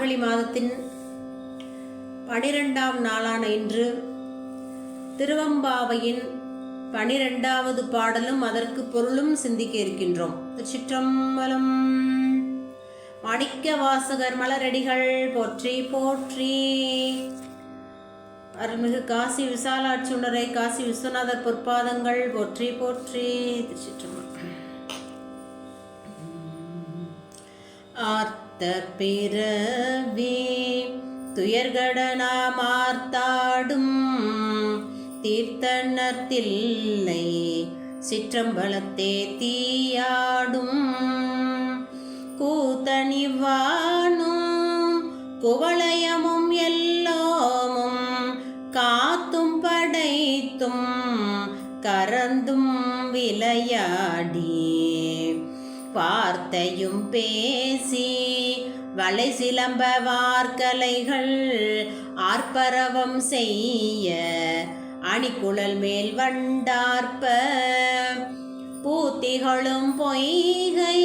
மார்கழி மாதத்தின் பனிரெண்டாம் நாளான இன்று திருவம்பாவையின் பனிரெண்டாவது பாடலும் அதற்கு பொருளும் சிந்திக்க இருக்கின்றோம். திருச்சிற்றம்பலம் மாணிக்க வாசகர் மலரடிகள் போற்றி போற்றி. அருள்மிகு காசி உணரை காசி விஸ்வநாதர் பொற்பாதங்கள் போற்றி போற்றி. திருச்சிற்றம்பலம். ஆர்த்த பிறவி துயர்கடனாமார்த்தாடும் தீர்த்தனர்த்தில்லை சிற்றம்பலத்தே தீயாடும். கூத்தணிவானும் குவளையமும் எல்லோமும் காத்தும் படைத்தும் கரந்தும் விளையாடி வார்த்தையும் பேசி வளை சிலம்ப வார்கலைகள் ஆர்ப்பரவம் செய்ய அணிக்குழல் மேல் வண்டார்ப்ப. பூத்திகளும் பொய்கை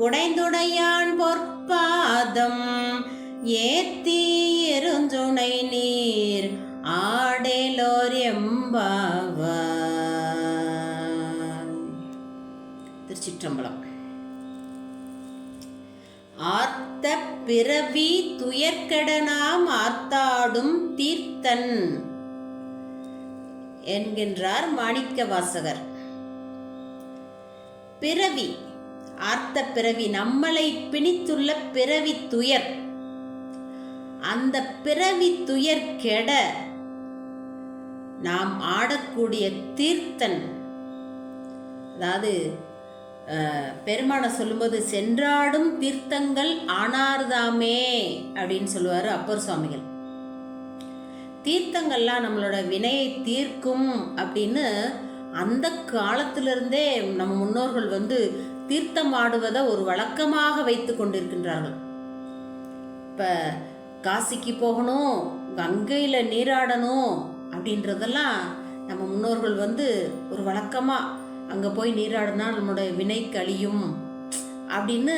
குடைந்துடையான் பொற்பாதம். ஏத்தி எருஞ்சுனை நீர் ஆடேலோர் எம்பாவா. திருச்சிற்றம்பலம். ஆர்த்த பிறவி துயர்கடனாம் ஆர்த்தாடும் தீர்த்தன் என்கின்றார் மாணிக்க வாசகர் பிறவி ஆர்த்த பிறவி நம்மளை பிணித்துள்ள பிறவி துயர். அந்த பிறவி துயர் கெட நாம் ஆடக்கூடிய தீர்த்தன். அதாவது பெருமானை சொல்லும்போது சென்றாடும் தீர்த்தங்கள் ஆனார்தாமே அப்படின்னு சொல்லுவார் அப்பர் சுவாமிகள். தீர்த்தங்கள்லாம் நம்மளோட வினையை தீர்க்கும் அப்படின்னு அந்த காலத்திலிருந்தே நம்ம முன்னோர்கள் வந்து தீர்த்தம் ஆடுவதை ஒரு வழக்கமாக வைத்து கொண்டிருக்கின்றார்கள். இப்போ காசிக்கு போகணும் கங்கையில் நீராடணும் அப்படின்றதெல்லாம் நம்ம முன்னோர்கள் வந்து ஒரு வழக்கமாக அங்கே போய் நீராடினா நம்மளுடைய வினை கழியும். அப்படின்னு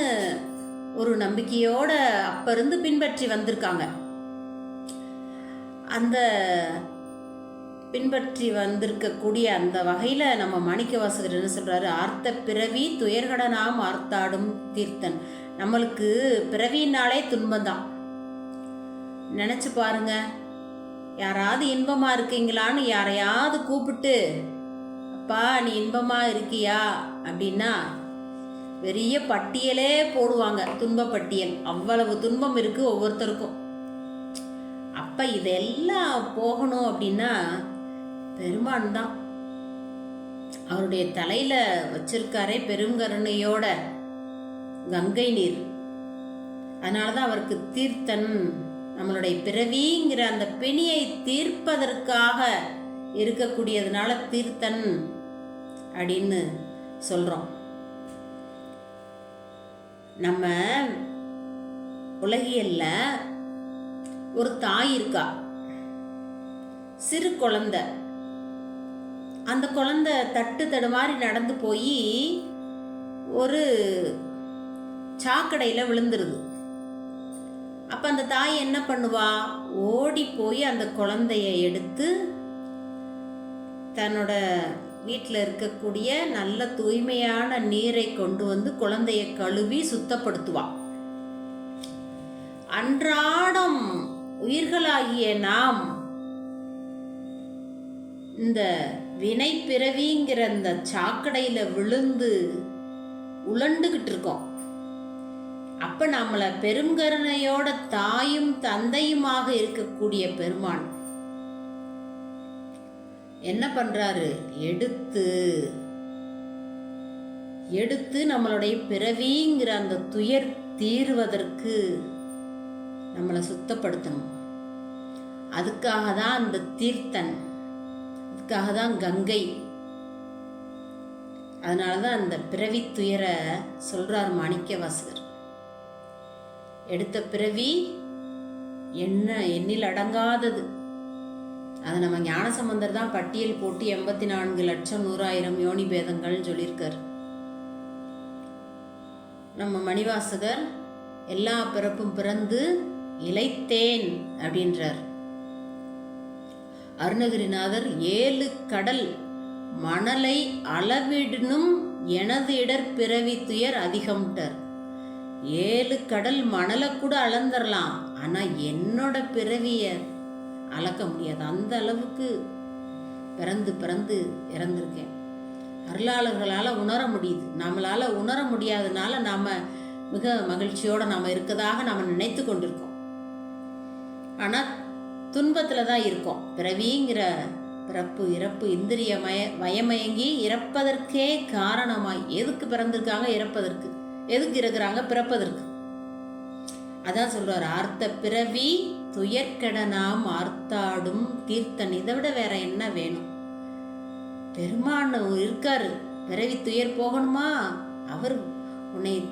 ஒரு நம்பிக்கையோட அப்போ இருந்து பின்பற்றி வந்திருக்காங்க. அந்த பின்பற்றி வந்திருக்கக்கூடிய அந்த வகையில் நம்ம மாணிக்க வாசகர் என்ன சொல்கிறாரு ஆர்த்த பிறவி துயர்கடனாம் ஆர்த்தாடும் தீர்த்தன். நம்மளுக்கு பிறவினாலே துன்பம்தான். நினச்சி பாருங்க. யாராவது இன்பமாக இருக்கீங்களான்னு யாரையாவது கூப்பிட்டு அப்பா நீ இன்பமாக இருக்கியா? அப்படின்னா பெரிய பட்டியலே போடுவாங்க துன்ப பட்டியல். அவ்வளவு துன்பம் இருக்கு ஒவ்வொருத்தருக்கும். அப்ப இதெல்லாம் போகணும் அப்படின்னா பெருமான் தான் அவருடைய தலையில வச்சிருக்காரே பெருங்கருணையோட கங்கை நீர். அதனால தான் அவருக்கு தீர்த்தன் நம்மளுடைய பிறவிங்கிற அந்த பிணியை தீர்ப்பதற்காக இருக்கக்கூடியதுனால தீர்த்தன். அப்படின்னு சொல்கிறோம் நம்ம உலகியல்ல ஒரு தாய் இருக்கா? சிறு குழந்த. அந்த குழந்த தட்டு தடுமாறி நடந்து போய் ஒரு சாக்கடையில் விழுந்துருது. அப்போ அந்த தாய் என்ன பண்ணுவா? ஓடி போய் அந்த குழந்தைய எடுத்து தன்னோட வீட்டில் இருக்கக்கூடிய நல்ல தூய்மையான நீரை கொண்டு வந்து குழந்தைய கழுவி சுத்தப்படுத்துவாள் அன்றாடம் உயிர்களாகிய நாம் இந்த வினை பிறவிங்கிற அந்த சாக்கடையில் விழுந்து உழண்டுகிட்டு இருக்கோம். அப்ப நம்மளை பெருங்கருணையோட தாயும் தந்தையுமாக இருக்கக்கூடிய பெருமான் என்ன பண்ணுறாரு எடுத்து. எடுத்து நம்மளுடைய பிறவிங்கிற அந்த துயர் தீர்வதற்கு நம்மளை சுத்தப்படுத்தணும். அதுக்காக தான் அந்த தீர்த்தன். அதுக்காக தான் கங்கை. அதனால தான் அந்த பிறவி துயரை சொல்கிறார் மாணிக்க வாசகர் எடுத்த பிறவி என்ன எண்ணில் அடங்காதது. அதை நம்ம ஞானசம்பந்தர் தான் பட்டியல் போட்டு எண்பத்தி நான்கு லட்சம் நூறாயிரம் யோனி பேதங்கள்னு சொல்லியிருக்கார். நம்ம மணிவாசகர் எல்லா பிறப்பும் பிறந்து இழைத்தேன் அப்படின்றார். அருணகிரிநாதர் ஏழு கடல் மணலை அளவிடனும் எனது இடர் பிறவி துயர் அதிகம்ட்டார். ஏழு கடல் மணலை கூட அளந்துடலாம் ஆனால் என்னோட பிறவியர் அளக்க முடியாது. அந்த அளவுக்கு பிறந்து பிறந்து இறந்திருக்கேன். அருளாளர்களால் உணர முடியுது. நம்மளால் உணர முடியாதனால நாம் மிக மகிழ்ச்சியோடு நாம் இருக்கதாக நாம் நினைத்து கொண்டிருக்கோம். ஆனால் துன்பத்தில் தான் இருக்கோம். பிறவிங்கிற பிறப்பு இறப்பு இந்திரிய மய வயமயங்கி இறப்பதற்கே காரணமாய் எதுக்கு பிறந்திருக்காங்க? இறப்பதற்கு. எதுக்கு இருக்கிறாங்க பிறப்பதற்கு. அதான் சொல்றாரு ஆர்த்த பிறவி துயர்கட நாம் ஆர்த்தாடும் தீர்த்தன். இதை விட வேற என்ன வேணும்? பெருமான் இருக்காரு. பிறவி துயர் போகணுமா? அவர் உன்னை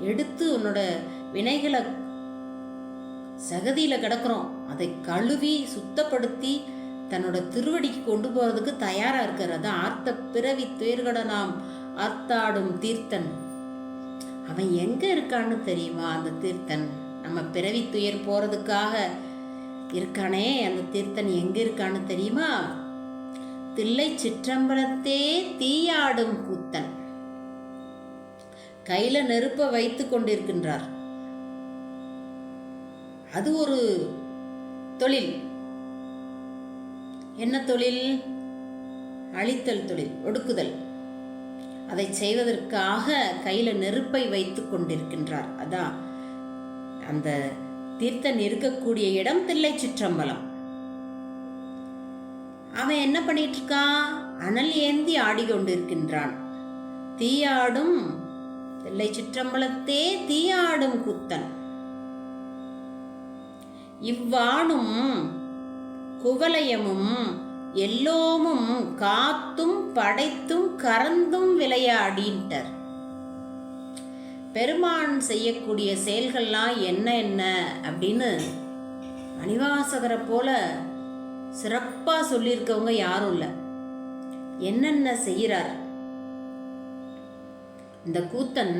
எடுத்து உன்னோட வினைகளை சகதியில கிடக்குறோம். அதை கழுவி சுத்தப்படுத்தி தன்னோட திருவடிக்கு கொண்டு போறதுக்கு தயாரா இருக்கார். அதான் ஆர்த்த பிறவி துயர்கட நாம் ஆர்த்தாடும் தீர்த்தன். அவன் எங்க இருக்கான்னு தெரியுமா அந்த தீர்த்தன்? நம்ம பிறவி துயர் போறதுக்காக இருக்கானே அந்த தீர்த்தன் எங்கே இருக்கான்னு தெரியுமா? தில்லை சிற்றம்பலத்தே தீயாடும் கூத்தன். கையில நெருப்பை வைத்து கொண்டிருக்கின்றார். அது ஒரு தொழில். என்ன தொழில்? அழித்தல் தொழில் ஒடுக்குதல். அதை செய்வதற்காக கையில நெருப்பை வைத்து கொண்டிருக்கின்றார். அதான் அந்த தீர்த்தன் இருக்கக்கூடிய இடம் தில்லை சிற்றம்பலம். அவன் என்ன பண்ணிட்டு இருக்கான் அனல் ஏந்தி ஆடிக்கொண்டிருக்கின்றான். தீயாடும் தில்லை சிற்றம்பலத்தே தீயாடும் குத்தன். இவ்வாணும் குவலயமும் எல்லோமும் காத்தும் படைத்தும் கறந்தும் விளையாடின்ட்டார் பெருமான் செய்யக்கூடிய செயல்கள்லாம் என்ன என்ன அப்படின்னு மணிவாசகரை போல சிறப்பாக சொல்லியிருக்கவங்க யாரும் இல்லை. என்னென்ன செய்கிறார்? இந்த கூத்தன்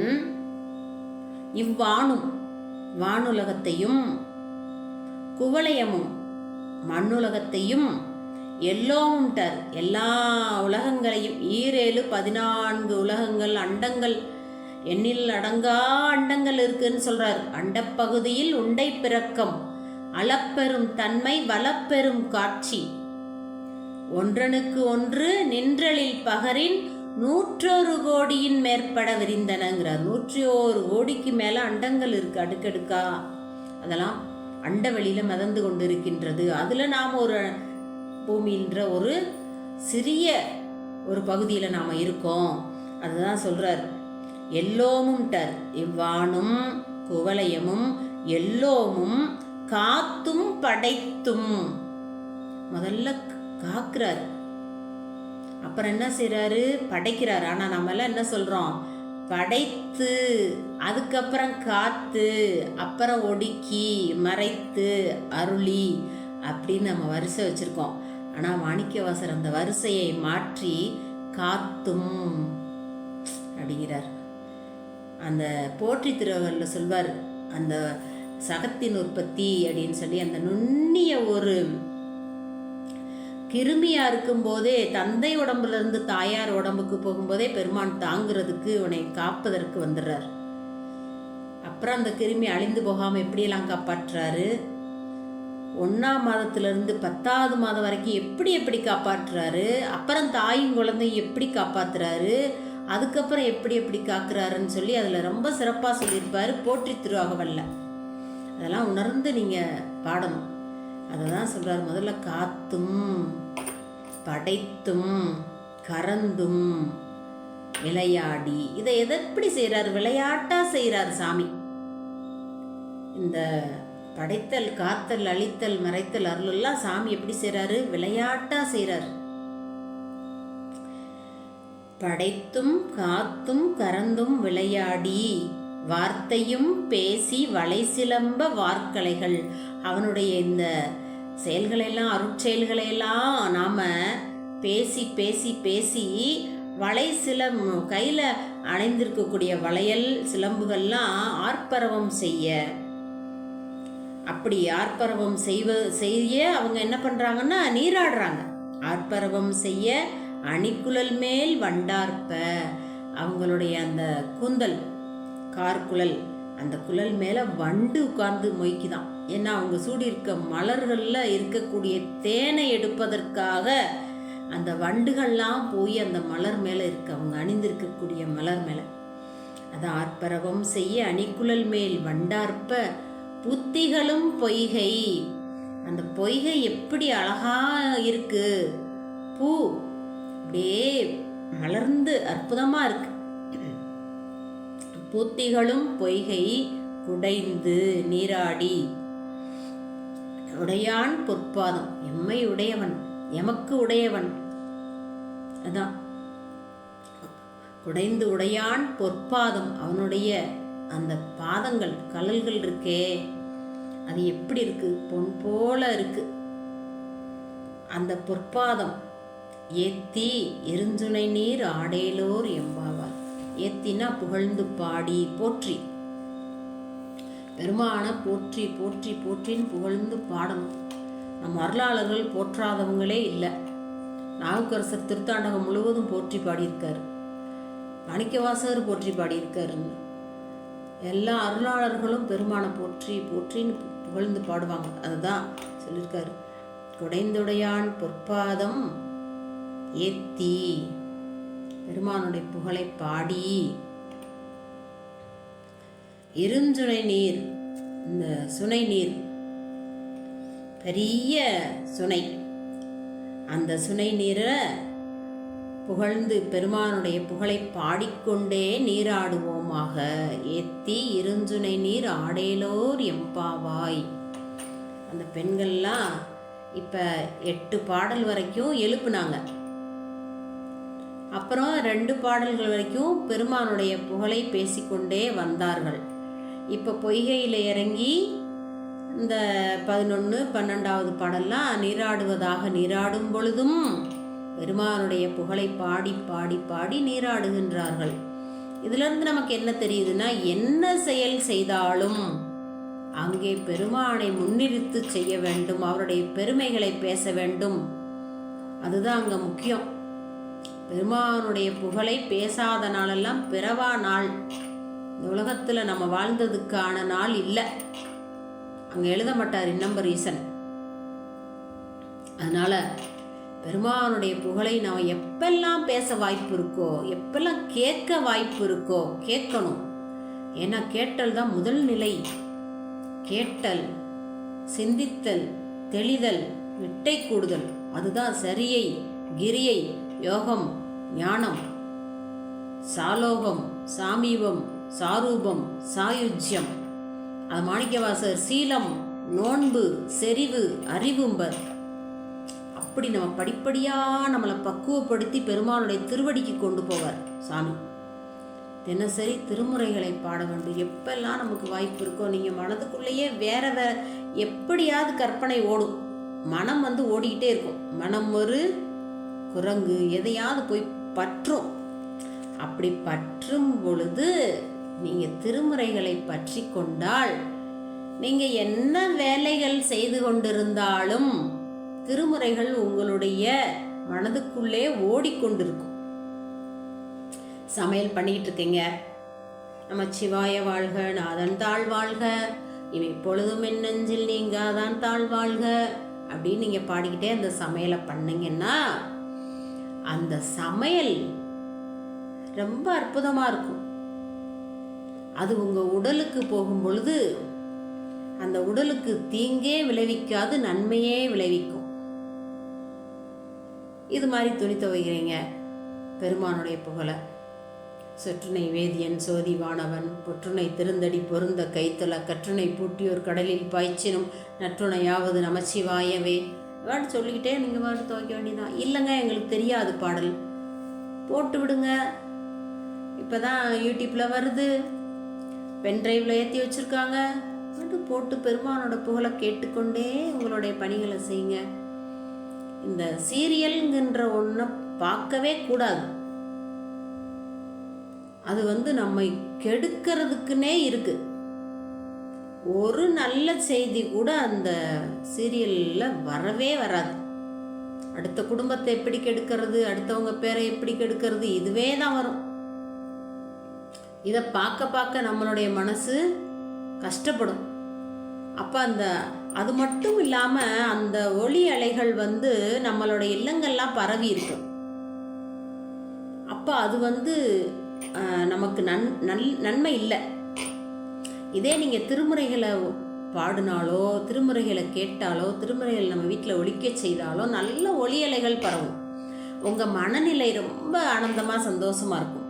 இவ்வாணும் வானுலகத்தையும் குவளையமும் மண்ணுலகத்தையும் எல்லோம்டர் எல்லா உலகங்களையும் ஈரேழு பதினான்கு உலகங்கள் அண்டங்கள் எண்ணில் அடங்கா அண்டங்கள் இருக்குன்னு சொல்றார். அண்டப்பகுதியில் உண்டை பிறக்கம் அளப்பெரும் தன்மை வளப்பெரும் காட்சி. ஒன்றனுக்கு ஒன்று நின்றலில் பகரின் நூற்றொரு கோடியின் மேற்பட விரிந்தனங்கிறார். நூற்றி ஒரு கோடிக்கு மேல அண்டங்கள் இருக்கு அடுக்கடுக்கா. அதெல்லாம் அண்டவெளியில் மிதந்து கொண்டிருக்கின்றது. அதுல நாம் ஒரு பூமின்ற ஒரு சிறிய ஒரு பகுதியில நாம இருக்கோம். அதுதான் சொல்கிறார் எல்லோமும் டர். இவ்வாணும் குவலயமும் எல்லோமும் காத்தும் படைத்தும். முதல்ல காக்குறார். அப்புறம் என்ன செய்கிறாரு படைக்கிறார். ஆனா நம்ம எல்லாம் என்ன சொல்றோம்? படைத்து அதுக்கப்புறம் காத்து அப்புறம் ஒடுக்கி மறைத்து அருளி அப்படின்னு நம்ம வரிசை வச்சுருக்கோம். ஆனால் மாணிக்கவாசர் அந்த வரிசையை மாற்றி காத்தும் அப்படிங்கிறார். அந்த போற்றி திருவகல்ல சொல்வார் அந்த சகத்தின் உற்பத்தி அப்படின்னு சொல்லி அந்த நுண்ணிய ஒரு கிருமியாக இருக்கும்போதே தந்தை உடம்புலேருந்து தாயார் உடம்புக்கு போகும்போதே பெருமான் தாங்கிறதுக்கு இவனை காப்பதற்கு வந்துடுறார். அப்புறம் அந்த கிருமி அழிந்து போகாமல் எப்படியெல்லாம் காப்பாற்றுறாரு? ஒன்றாம் மாதத்துலேருந்து பத்தாவது மாதம் வரைக்கும் எப்படி எப்படி காப்பாற்றுறாரு? அப்புறம் தாயும் குழந்தையும் எப்படி காப்பாற்றுறாரு அதுக்கப்புறம் எப்படி எப்படி காக்குறாருன்னு சொல்லி அதில் ரொம்ப சிறப்பாக சொல்லியிருப்பார் போற்றி திருவாகவல்ல. அதெல்லாம் உணர்ந்து நீங்கள் பாடணும். அதை தான் சொல்கிறார் முதல்ல காத்தும் படைத்தும் கறந்தும் விளையாடி. இதை எதை எப்படி செய்றாரு? விளையாட்டாக செய்றாரு சாமி. இந்த படைத்தல் காத்தல் அழித்தல் மறைத்தல் அருளெல்லாம் சாமி எப்படி செய்கிறாரு விளையாட்டாக செய்கிறாரு படைத்தும் காத்தும் கறந்தும் விளையாடி வார்த்தையும் பேசி வலை சிலம்ப வார்க்கலைகள். அவனுடைய இந்த செயல்களையெல்லாம் அருட்செயல்களையெல்லாம் நாம் பேசி பேசி பேசி வலை சிலம் கையில் அணைந்திருக்கக்கூடிய வளையல் சிலம்புகள்லாம் ஆர்ப்பரவம் செய்ய. அப்படி ஆர்ப்பரவம் செய்வ செய்ய அவங்க என்ன பண்ணுறாங்கன்னா நீராடுறாங்க. ஆர்ப்பரவம் செய்ய அணிக்குழல் மேல் வண்டார்ப்ப. அவங்களுடைய அந்த கூந்தல் கார்குழல் அந்த குழல் மேலே வண்டு உட்கார்ந்து மொய்க்குதான். ஏன்னா அவங்க சூடியிருக்க மலர்களில் இருக்கக்கூடிய தேனை எடுப்பதற்காக அந்த வண்டுகள்லாம் போய் அந்த மலர் மேலே இருக்கு. அவங்க அணிந்திருக்கக்கூடிய மலர் மேலே. அது ஆர்ப்பரவம் செய்ய அணிக்குழல் மேல் வண்டார்ப்ப புத்திகளும் பொய்கை. அந்த பொய்கை எப்படி அழகா இருக்கு? பூ அப்படியே மலர்ந்து அற்புதமா இருக்கு. பூத்திகளும் பொய்கை குடைந்து நீராடி. உடையான் பொற்பாதம் எம்மை உடையவன் எமக்கு உடையவன். அதான். குடைந்து உடையான் பொற்பாதம் அவனுடைய அந்த பாதங்கள் கலல்கள் இருக்கே. அது எப்படி இருக்கு? பொன் போல இருக்கு. அந்த பொற்பாதம் ஏத்தி எருஞ்சுனை நீர் ஆடேலோர் எம்பாவார். ஏத்தினா புகழ்ந்து பாடி போற்றி. பெருமான போற்றி போற்றி போற்றின்னு புகழ்ந்து பாடணும். நம் அருளாளர்கள் போற்றாதவங்களே இல்லை. நாவுக்கரசர் திருத்தாண்டகம் முழுவதும் போற்றி பாடியிருக்கார். மாணிக்கவாசகர் போற்றி பாடியிருக்காருன்னு. எல்லா அருளாளர்களும் பெருமானை போற்றி போற்றின்னு புகழ்ந்து பாடுவாங்க. அதுதான் சொல்லியிருக்காரு. குடைந்துடையான் பொற்பாதம் ஏத்தி பெருமானுடைய புகழை பாடி இருஞ்சுனை நீர் இந்த சுனை நீர் பெரிய சுனை. அந்த சுனை நீரை புகழ்ந்து பெருமானுடைய புகழை பாடிக்கொண்டே நீராடுவோமாக. ஏத்தி இருஞ்சுனை நீர் ஆடேலோர் எம்பாவாய். அந்த பெண்கள்லாம் இப்போ எட்டு பாடல் வரைக்கும் எழுப்புனாங்க. அப்புறம் ரெண்டு பாடல்கள் வரைக்கும் பெருமானுடைய புகழை பேசிக்கொண்டே வந்தார்கள். இப்போ பொய்கையில் இறங்கி இந்த பதினொன்று பன்னெண்டாவது பாடல்லாம் நீராடுவதாக நீராடும் பொழுதும் பெருமானுடைய புகழை பாடி பாடி பாடி நீராடுகின்றார்கள். இதிலிருந்து நமக்கு என்ன தெரியுதுன்னா என்ன செயல் செய்தாலும் அங்கே பெருமானை முன்னிறுத்து செய்ய வேண்டும் அவருடைய பெருமைகளை பேச வேண்டும். அதுதான் அங்கே முக்கியம். பெருமானுடைய புகழை பேசாத நாளெல்லாம் பிறவா நாள். இந்த உலகத்தில் நம்ம வாழ்ந்ததுக்கான நாள் இல்லை. அங்கே எழுத மாட்டார் இன்னம்பர் ரீசன். அதனால பெருமானுடைய புகழை நாம் எப்பெல்லாம் பேச வாய்ப்பு இருக்கோ எப்பெல்லாம் கேட்க வாய்ப்பு இருக்கோ கேட்கணும். ஏன்னா கேட்டல் தான் முதல் நிலை. கேட்டல் சிந்தித்தல் தெளிதல் விட்டை கூடுதல். அதுதான் சரியை கிரியை யோகம் ஞானம் சாலோகம் சாமீபம் சாரூபம் சாயுஜ்யம். அது மாணிக்கவாசர் சீலம் நோன்பு செறிவு அறிவும்பர். அப்படி நம்ம படிப்படியாக நம்மளை பக்குவப்படுத்தி பெருமாளுடைய திருவடிக்கு கொண்டு போவார் சாமி. தினசரி திருமுறைகளை பாட வேண்டும். எப்பெல்லாம் நமக்கு வாய்ப்பு இருக்கோ நீங்கள் மனதுக்குள்ளேயே வேற வேற எப்படியாவது கற்பனை ஓடும். மனம் வந்து ஓடிக்கிட்டே இருக்கும். மனம் ஒரு குரங்கு எதையாவது போய் பற்றும். அப்படி பற்றும் பொழுது நீங்கள் திருமுறைகளை பற்றி கொண்டால் நீங்கள் என்ன வேலைகள் செய்து கொண்டிருந்தாலும் திருமுறைகள் உங்களுடைய மனதுக்குள்ளே ஓடிக்கொண்டிருக்கும் சமையல் பண்ணிக்கிட்டு இருக்கீங்க. நம்ம சிவாய வாழ்க நாதன் தாழ் வாழ்க இவை பொழுதும் என் நீங்க அதான் தாழ் வாழ்க அப்படின்னு நீங்கள் பாடிக்கிட்டே அந்த சமையலை பண்ணீங்கன்னா அந்த சமையல் ரொம்ப அற்புதமாக இருக்கும். அது உங்கள் உடலுக்கு போகும் பொழுது அந்த உடலுக்கு தீங்கே விளைவிக்காது நன்மையே விளைவிக்கும். இது மாதிரி துணி துவைக்கிறீங்க பெருமானுடைய புகழை. சொற்றுனை வேதியன் சோதி வானவன் புற்றுனை திருந்தடி பொருந்த கைத்தல கற்றுனை பூட்டியோர் கடலில் பாய்ச்சினும் நற்றுணையாவது நமச்சிவாயவே. வாட்டு சொல்லிக்கிட்டே நீங்கள் வாட்டு துவைக்க வேண்டியதான் இல்லைங்க எங்களுக்கு தெரியாது பாடல். போட்டு விடுங்க. இப்போ தான் யூடியூப்பில் வருது பென்ட்ரைவில் ஏற்றி வச்சுருக்காங்க. அது போட்டு பெருமானோட புகழை கேட்டுக்கொண்டே உங்களுடைய பணிகளை செய்யுங்க. இந்த சீரியல்ங்கிற ஒன்றை பார்க்கவே கூடாது. அது வந்து நம்மை கெடுக்கிறதுக்குன்னே இருக்குது ஒரு நல்ல செய்தி கூட அந்த சீரியலில் வரவே வராது. அடுத்த குடும்பத்தை எப்படி கெடுக்கிறது அடுத்தவங்க பேரை எப்படி கெடுக்கிறது இதுவே தான் வரும். இதை பார்க்க பார்க்க நம்மளுடைய மனசு கஷ்டப்படும். அப்போ அந்த அது மட்டும் இல்லாமல் அந்த ஒளி அலைகள் வந்து நம்மளோட இல்லங்கள்லாம் பரவி இருக்கும் அப்போ அது வந்து நமக்கு நன் நல் நன்மை இல்லை. இதே நீங்கள் திருமுறைகளை பாடினாலோ திருமுறைகளை கேட்டாலோ திருமுறைகள் நம்ம வீட்டில் ஒழிக்க செய்தாலோ நல்ல ஒளி அலைகள் பரவும். உங்கள் மனநிலை ரொம்ப ஆனந்தமாக சந்தோஷமாக இருக்கும்.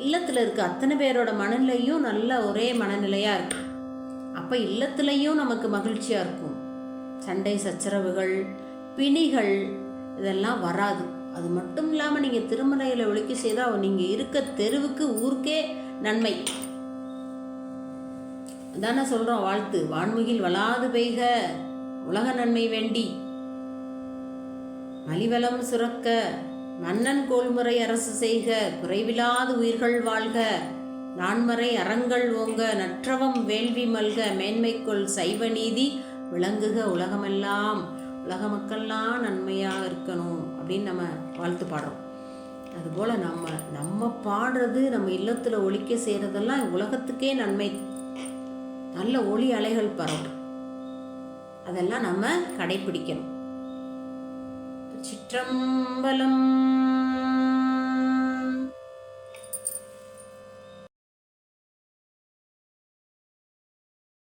இல்லத்தில் இருக்க அத்தனை பேரோட மனநிலையும் நல்ல ஒரே மனநிலையாக இருக்கும் அப்போ இல்லத்துலேயும் நமக்கு மகிழ்ச்சியாக இருக்கும். சண்டை சச்சரவுகள் பிணிகள் இதெல்லாம் வராது. அது மட்டும் இல்லாமல் நீங்கள் திருமறையில் ஒழிக்க செய்தால் நீங்கள் இருக்க தெருவுக்கு ஊருக்கே நன்மை. அதானே சொல்கிறோம் வாழ்த்து. வான்முகில் வளாது பெய்க உலக நன்மை வேண்டி. மலிவளம் சுரக்க மன்னன் கோல்முறை அரசு செய்க குறைவிலாது உயிர்கள் வாழ்க நான்மறை அறங்கள் ஓங்க நற்றவம் வேள்வி மல்க மேன்மைக்குள் சைவ நீதி விளங்குக உலகமெல்லாம் உலக மக்கள்லாம் நன்மையாக இருக்கணும் அப்படின்னு நம்ம வாழ்த்து பாடுறோம். அதுபோல் நம்ம நம்ம பாடுறது நம்ம இல்லத்தில் ஒழிக்க செய்கிறதெல்லாம் உலகத்துக்கே நன்மை. நல்ல ஒளி அலைகள் பரவும். அதெல்லாம் நம்ம கடைப்பிடிக்கணும். சிற்றம்பலம்